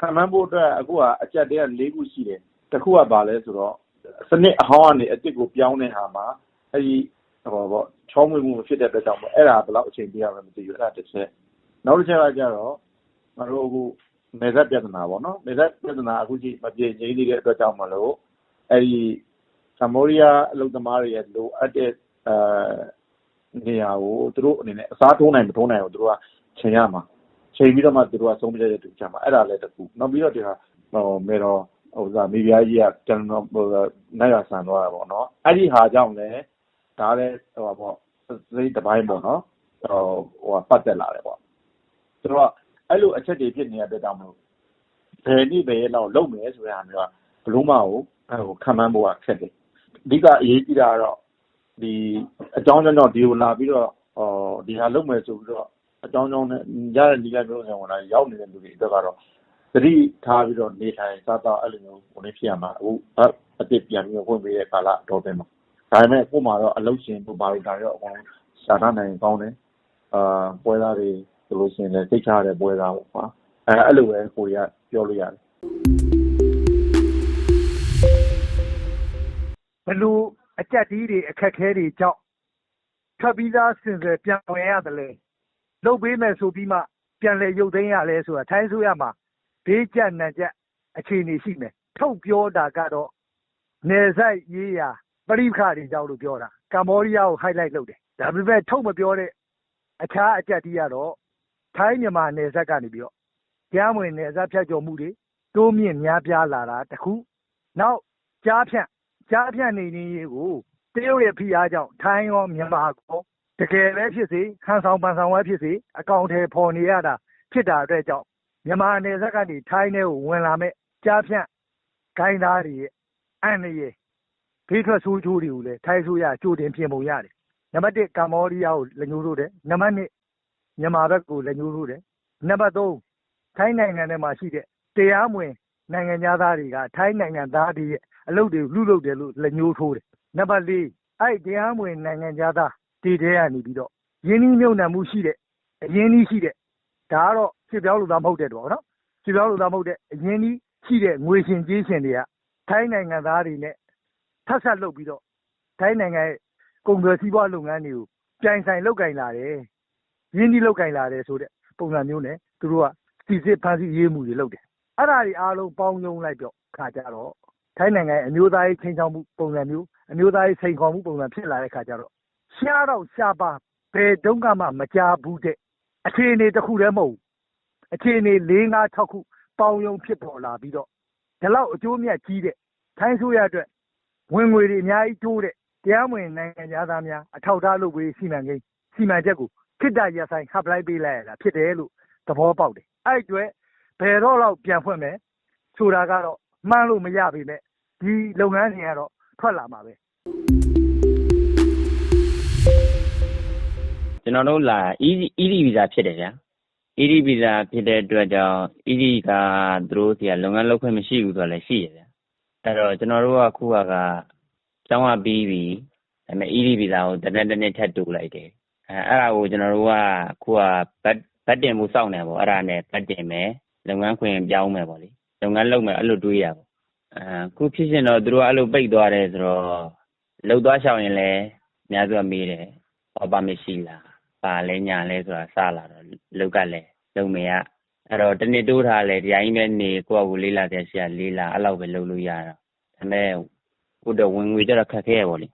ခန့်မှန်းဖို့အတွက်အခုကအကြက်တွေက၄ခုရှိတယ်တစ်ခုကဘာလဲဆိုတော့စနစ်အဟောင်းကနေအစ်စ်ကိုပြောင်းတဲ့ဟာမှာအဲဒီဟောပေါ့ချောမွေ့မှုမဖြစ်တဲ့အတွက်ကြောင့်ပေါ့အဲ့ဒါဘယ်လောက်အချိန်ပြရမလဲမသိဘူးအဲ့ဒါတစ်ချက်နောက်တစ်ချက်ကကြတော့မတို့အခုနေဆက်ပြဿနာပေါ့နော်နေဆက်ပြဿနာအခုကြီးမပြေငြိမ်းနေတဲ့အတွက်ကြောင့်မလို့အဲ့ဒီကမ္ဘောဒီးယားအလုပ်သမားတွေရဲ့လိုအပ်တဲ့အဲနေရာကိုသူတို့အနေနဲ့အစားထိုးနိုင်မထိုးနိုင်ဘူးသူတို့ကချိန်ရမှာ ချိန်ပြီးတော့မှ သူတို့က ဆုံးဖြတ်တဲ့တူချမှာ အဲ့ဒါလည်းတစ်ခု နောက်ပြီးတော့ ဒီဟာဟိုမေတော့ဟိုစားမိဖုရားကြီးကကျွန်တော်ဟိုနိုင်ရဆန်သွားတာပေါ့နော် အဲ့ဒီဟာကြောင့်လည်း ဒါလည်းဟိုပေါ့စိတ်တစ်ပိုင်းပေါ့နော်ဟိုဟိုပတ်သက်လာတယ်ပေါ့ ဆိုတော့ အဲ့လိုအချက်တွေ ဖြစ်နေတဲ့အတွက်ကြောင့်မလို့ ဘယ်နည်းပဲလောက် လုံမယ်ဆိုတဲ့ဟာမျိုးကဘလို့မဟုတ်ဟိုခံမှန်းဖို့က ခက်တယ် အဓိက အရေးကြီးတာကတော့ ဒီ အကြောင်းကြောင့် ဒီကိုလာပြီးတော့ဟောဒီဟာလုံမယ်ဆိုပြီးတော့ အကြောင်းကြောင့်နဲ့ ရတဲ့ဒီကမျိုးဆောင်လာရောက်နေတဲ့ လူတွေအတွက်ကတော့ သတိထားပြီးတော့ နေထိုင်စားတော့အဲ့လိုမျိုးဝင်ဖြစ်ရမှာ အခုအအစ်စ်ပြန်ပြီးဝင်ပြီးတဲ့ ကာလတော့ပဲမှာ ဒါပေမဲ့ကို့မှာတော့ အလုတ်ရှင်တို့ ဘာလို့ ဒါရောအကုန်ရှာထားနိုင်ကောင်းတယ်အာပွဲသားတွေ ဆိုလို့ရှိရင်လည်းသိချရတဲ့ ပွဲသားပေါ့ကွာ အဲအဲ့လိုပဲ ကိုရီးယားပြောလို့ရတယ်ဘလို့အကြက်တီးတွေ အခက်ခဲတွေကြောင့် ထွက်ပြီးသားစင်စယ်ပြန်ဝင်ရတယ်လေ လုတ်ပေးမယ်ဆိုပြီးမှ ပြန်လဲရုပ်သိမ်းရလဲဆိုတာ ထိုင်းဆိုရမှာ ဘေးကျက်နံကျက်အခြေအနေရှိမယ် ထုတ်ပြောတာကတော့နေဆိုင်ရေးရာပရိခါတွေကြောင့်လို့ ပြောတာ ကမ္ဘောဒီးယားကို highlight လုပ်တယ် ဒါပေမဲ့ ထုတ်မပြောတဲ့ အခြားအကြက်တီးကတော့ ထိုင်းမြန်မာနယ်စပ်ကနေပြီးတော့ကြားမဝင် နယ်စပ်ဖြတ်ကျော်မှုတွေ တိုးမြင့်များပြားလာတာတစ်ခု နောက်ကြားဖြန့်ကြားဖြန့်နေနေရေးကို တရုတ်ရဲ့ ဖိအားကြောင့် ထိုင်းရော မြန်မာကော တကယ်ပဲဖြစ်စေခန်းဆောင်ပန်ဆောင်ဝဲဖြစ်စေအကောင့်ထဲပေါ်နေရတာဖြစ်တာအတွက်ကြောင့်မြန်မာနယ်စပ်ကနေထိုင်းထဲကိုဝင်လာမဲ့ကြားဖြန့်ဂိုင်းသားတွေရဲ့အန်ရည်ဖေးထွက်ဆိုးချိုးတွေကိုလည်းထိုင်းဆိုရကြိုတင်ပြင်ပုံရတယ်နံပါတ်1ကမ္ဘောဒီးယားကိုလက်ညှိုးထိုးတယ်နံပါတ်2မြန်မာဘက်ကိုလက်ညှိုးထိုးတယ်နံပါတ်3ထိုင်းနိုင်ငံထဲမှာရှိတဲ့တရားမဝင်နိုင်ငံသားတွေကထိုင်းနိုင်ငံသားတွေရဲ့အလုပ်တွေလူလုပ်တယ်လို့လက်ညှိုးထိုးတယ်။နံပါတ်၄အဲ့တရားမဝင်နိုင်ငံသား ဒီတဲကနေပြီးတော့ရင်းနှီးမြုပ်နှံမှုရှိတဲ့အရင်းနှီးရှိတဲ့ဒါကတော့စစ်ပြောင်းလူသားမဟုတ်တဲ့တော့နော်စစ်ပြောင်းလူသားမဟုတ်တဲ့အရင်းနှီးရှိတဲ့ငွေရှင်ကြေးရှင်တွေကထိုင်းနိုင်ငံသားတွေနဲ့ထပ်ဆက်လုပ်ပြီးတော့ထိုင်းနိုင်ငံရဲ့ကုန်သွယ်စီးပွားလုပ်ငန်းတွေကိုပြိုင်ဆိုင်လုပ်ကင်လာတယ်ရင်းနှီးလုပ်ကင်လာတယ်ဆိုတဲ့ပုံစံမျိုးနဲ့သူတို့ကစီစစ်ဖန်ဆီးရေးမှုတွေလုပ်တယ်အဲ့ဒါတွေအားလုံးပေါင်းယုံလိုက်တော့ခါကြတော့ထိုင်းနိုင်ငံရဲ့အမျိုးသားရေးချင်းချောက်မှုပုံစံမျိုးအမျိုးသားရေးစိန်ခေါ်မှုပုံစံဖြစ်လာတဲ့ခါကျတော့ ရှားတော့ရှားပါဘယ်တုန်းကမှမကြားဘူးတဲ့အခြေအနေတစ်ခုတည်းမဟုတ်ဘူးအခြေအနေ၄၅၆ခုပေါင်းယုံဖြစ်ပေါ်လာပြီးတော့ဒီလောက်အကျိုးမြတ်ကြီးတဲ့ထိုင်းဆိုရအတွက်ဝင်ငွေတွေအများကြီးတိုးတဲ့တရားမဝင်နိုင်ငံသားများအထောက်အထားလုပ်ပေးစီမံကိန်းစီမံချက်ကိုခိတ္တရဆိုင်ဟပ်လိုက်ပေးလိုက်ရတာဖြစ်တယ်လို့သဘောပေါက်တယ်အဲ့အတွက်ဘယ်တော့လောက်ပြန်ဖွင့်မယ်ဆိုတာကတော့မှန်းလို့မရပေမဲ့ဒီလုပ်ငန်းတွေကတော့ထွက်လာမှာပဲ ကျွန်တော်တို့လာ ED ED visa ဖြစ်တယ်ဗျာ ED visa ဖြစ်တဲ့အတွက်ကြောင့် ED က သူတို့စီက လုပ်ငန်းလုပ်ခွင့်မရှိဘူးဆိုတော့လည်း ရှိရဗျာအဲ့တော့ ကျွန်တော်တို့ကခုကကကျောင်းကပြီးပြီ ဒါပေမဲ့ ED visa ကိုတစ်နှစ်တစ်နှစ်ထပ်တူလိုက်တယ် အဲအဲ့ဒါကို ကျွန်တော်တို့ကခုက ဘတ်ဘတ်တင်မှုစောင့်နေပေါ့ အဲ့ဒါနဲ့ ဘတ်တင်မယ် လုပ်ငန်းခွင်ပြောင်းမယ်ပေါ့လေ လုပ်ငန်းလုပ်မယ် အဲ့လိုတွေးရပါအဲခုဖြစ်ရှင်တော့ သူတို့က အဲ့လို ပိတ်သွားတယ်ဆိုတော့လှုပ်သွားရှောင်ရင်လည်း အများစုက မေးတယ်ဘာပါမရှိလား ပါလဲညာလဲဆိုတာစလာတော့လုတ်ကလည်းလုံမေကအဲ့တော့တနေ့တိုးထားလဲဒီအရင်ပဲနေကိုယ့်အကူလေးလာတဲ့ဆရာလေးလာအဲ့လောက်ပဲလုပ်လို့ရတာဒါပေမဲ့ကိုတော့ဝင်ငွေကြတော့ခက်ခဲရပါလိ